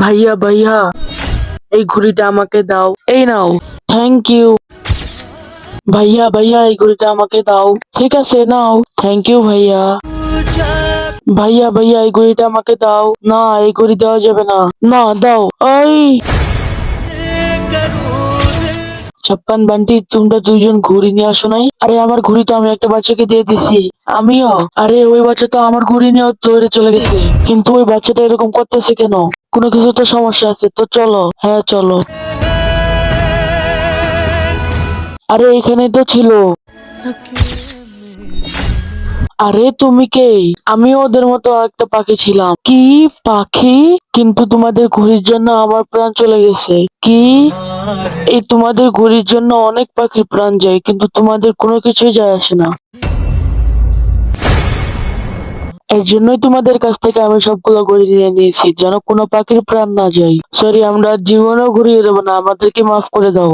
ভাইয়া ভাইয়া এই ঘুড়িটা আমাকে দাও। এই নাও। থ্যাংক ইউ ভাইয়া ভাইয়া এই ঘুড়িটা আমাকে দাও। ঠিক আছে নাও। থ্যাংক ইউ ভাইয়া। ভাইয়া ভাইয়া এই ঘড়িটা আমাকে দাও। না এই ঘড়ি দেওয়া যাবে না। না দাও। ওই ছাপ্পান বান্টি, তোমরা দুইজন ঘুড়ি নিয়ে আসো নাই? আরে, আমার ঘুড়ি তো আমি একটা বাচ্চাকে দিয়ে দিছি। আমিও? আরে, ওই বাচ্চা তো আমার ঘুড়ি নিয়ে দৌড়ে চলে গেছে। কিন্তু ওই বাচ্চাটা এরকম করতেছে কেন? কোনো কিছু তো সমস্যা আছে, তো চলো। হ্যাঁ চলো। আরে এখানে তো ছিল। আরে, তুমি কে? আমি ওদের মতো একটা পাখি ছিলাম। কি পাখি? কিন্তু তোমাদের ঘুড়ির জন্য আমার প্রাণ চলে গেছে। কি? এই তোমাদের ঘড়ির জন্য অনেক পাখির প্রাণ যায়, কিন্তু তোমাদের কোনো কিছুই যায় আসে না। এর জন্যই তোমাদের কাছ থেকে আমি সবগুলো ঘড়ি নিয়ে নিয়েছি, যেন কোনো পাখির প্রাণ না যায়। সরি আমরা জীবনও ঘুরিয়ে দেবো না, আমাদেরকে মাফ করে দাও।